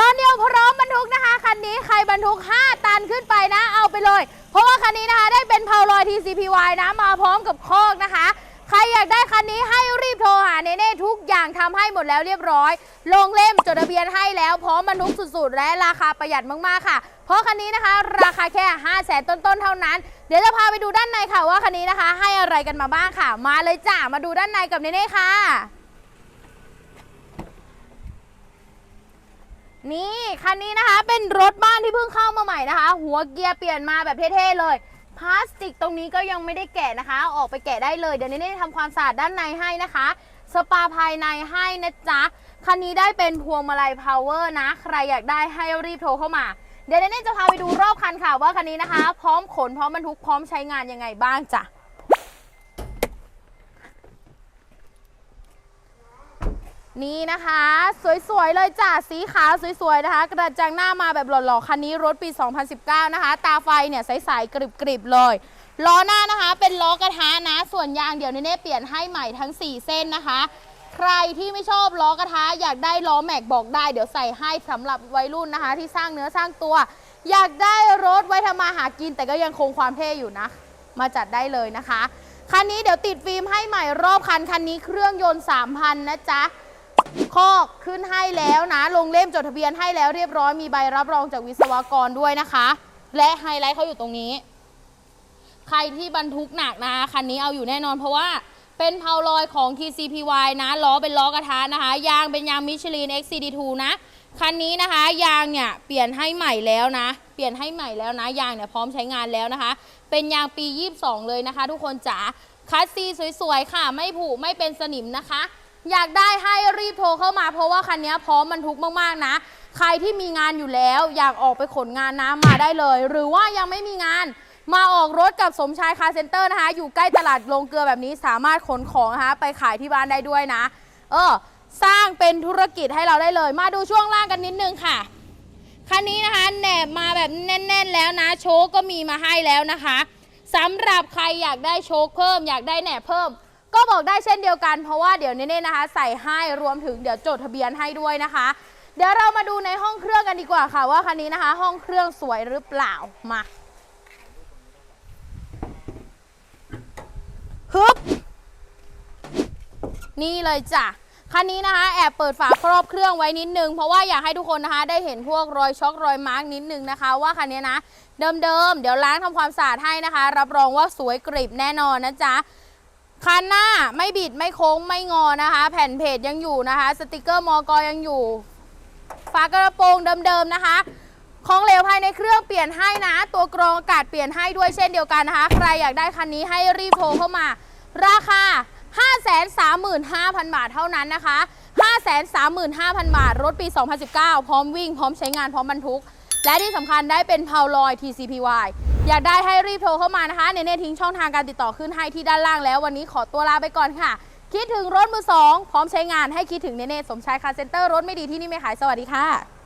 ตอนเดียวพร้อมบรรทุกนะคะ คันนี้ใครบรรทุก 5 ตันขึ้นไปนะ เอาไปเลย เพราะว่าคันนี้นะคะได้เป็นเพาลอย TCPY นะ มาพร้อมกับคอกนะคะ ใครอยากได้คันนี้ให้รีบโทรหาเนเน่ทุกอย่างทำให้หมดแล้วเรียบร้อย ลงเล่มจดทะเบียนให้แล้วพร้อมบรรทุกสุดๆ และราคาประหยัดมากๆค่ะ เพราะคันนี้นะคะ ราคาแค่5 0 0แสนต้นๆเท่านั้น เดี๋ยวจะพาไปดูด้านในค่ะว่าคันนี้นะคะ ให้อะไรกันมาบ้างค่ะ มาเลยจ้ามาดูด้านในกับเนเน่ค่ะ นี่คันนี้นะคะเป็นรถบ้านที่เพิ่งเข้ามาใหม่นะคะ หัวเกียร์เปลี่ยนมาแบบเท่ๆเลยพลาสติกตรงนี้ก็ยังไม่ได้แกะนะคะ ออกไปแกะได้เลยเดี๋ยวนี้ทำความสะอาดด้านในให้นะคะ สปาภายในให้นะจ๊ะคันนี้ได้เป็นพวงมาลัยพาวเวอร์นะ ใครอยากได้ให้รีบโทรเข้ามา เดี๋ยวเนเน่จะพาไปดูรอบคันค่ะว่าคันนี้นะคะ พร้อมขนพร้อมบรรทุกพร้อมใช้งานยังไงบ้างจ้ะ นี่นะคะ สวยๆเลยจ้ะสีขาวสวยๆนะคะ กระจังหน้ามาแบบหล่อๆคันนี้รถปี 2019 นะคะ ตาไฟเนี่ยใสๆกริบๆเลยล้อหน้านะคะ เป็นล้อกระทะนะ ส่วนยางเดี๋ยวเนเน่เปลี่ยนให้ใหม่ทั้ง 4 เส้นนะคะ ใครที่ไม่ชอบล้อกระทะอยากได้ล้อแม็กบอกได้ เดี๋ยวใส่ให้สำหรับวัยรุ่นนะคะ ที่สร้างเนื้อสร้างตัว อยากได้รถไว้ทำมาหากินแต่ก็ยังคงความเท่อยู่นะ มาจัดได้เลยนะคะคันนี้เดี๋ยวติดฟิล์มให้ใหม่รอบคันคันนี้เครื่องยนต์ 3,000 นะจ๊ะ คอกขึ้นให้แล้วนะ ลงเล่มจดทะเบียนให้แล้วเรียบร้อยมีใบรับรองจากวิศวกรด้วยนะคะ และไฮไลท์เขาอยู่ตรงนี้ ใครที่บรรทุกหนักนะคันนี้เอาอยู่แน่นอนเพราะว่าเป็นเพาลอยของ TCPY นะล้อเป็นล้อกระทะนะคะ ยางเป็นยางมิชลิน XCD2 นะคันนี้นะคะ ยางเนี่ยเปลี่ยนให้ใหม่แล้วนะ เปลี่ยนให้ใหม่แล้วนะ ยางเนี่ยพร้อมใช้งานแล้วนะคะ เป็นยางปี 22 เลยนะคะ ทุกคนจ๋าคัสซีสวยๆค่ะ ไม่ผุไม่เป็นสนิมนะคะ อยากได้ให้รีบโทรเข้ามา เพราะว่าคันนี้พร้อมบรรทุกมากๆนะ ใครที่มีงานอยู่แล้ว อยากออกไปขนงานน้ำมาได้เลย หรือว่ายังไม่มีงานมาออกรถกับสมชายคาเซ็นเตอร์นะคะ อยู่ใกล้ตลาดลงเกลือแบบนี้สามารถขนของนะคะไปขายที่บ้านได้ด้วยนะ เออ สร้างเป็นธุรกิจให้เราได้เลย มาดูช่วงล่างกันนิดนึงค่ะ คันนี้นะคะแหนบมาแบบแน่น ๆ แล้วนะ โชคก็มีมาให้แล้วนะคะสำหรับใครอยากได้โชคเพิ่ม อยากได้แหนบเพิ่ม ก็บอกได้เช่นเดียวกัน เพราะว่าเดี๋ยวเน่ๆนะคะ ใส่ให้รวมถึงเดี๋ยวจดทะเบียนให้ด้วยนะคะ เดี๋ยวเรามาดูในห้องเครื่องกันดีกว่าค่ะ ว่าคันนี้นะคะ ห้องเครื่องสวยหรือเปล่ามาฮึบนี่เลยจ้ะคันนี้นะคะแอบเปิดฝาครอบเครื่องไว้นิดนึง เพราะว่าอยากให้ทุกคนนะคะ ได้เห็นพวกรอยช็อกรอยมาร์กนิดนึงนะคะ ว่าคันนี้นะ เดิมๆเดี๋ยวล้างทำความสะอาดให้นะคะ รับรองว่าสวยกริบแน่นอนนะจ๊ะ คันหน้าไม่บิดไม่โค้งไม่งอนะคะ แผ่นเพจยังอยู่นะคะ สติกเกอร์มอกยังอยู่ ฝากระโปรงเดิมๆนะคะของเหลวภายในเครื่องเปลี่ยนให้นะ ตัวกรองอากาศเปลี่ยนให้ด้วยเช่นเดียวกันนะคะ ใครอยากได้คันนี้ให้รีบโทรเข้ามา ราคา 535,000 บาทเท่านั้นนะคะ 535,000 บาท รถปี 2019 พร้อมวิ่ง พร้อมใช้งานพร้อมบรรทุก และที่สำคัญได้เป็นพาวลอย TCPY อยากได้ให้รีบโทรเข้ามานะคะเนเน่ทิ้งช่องทางการติดต่อขึ้นให้ที่ด้านล่างแล้ว วันนี้ขอตัวลาไปก่อนค่ะ คิดถึงรถมือสองพร้อมใช้งานให้คิดถึงเนเน่สมชายคารเซ็นเตอร์รถไม่ดีที่นี่ไม่ขายสวัสดีค่ะ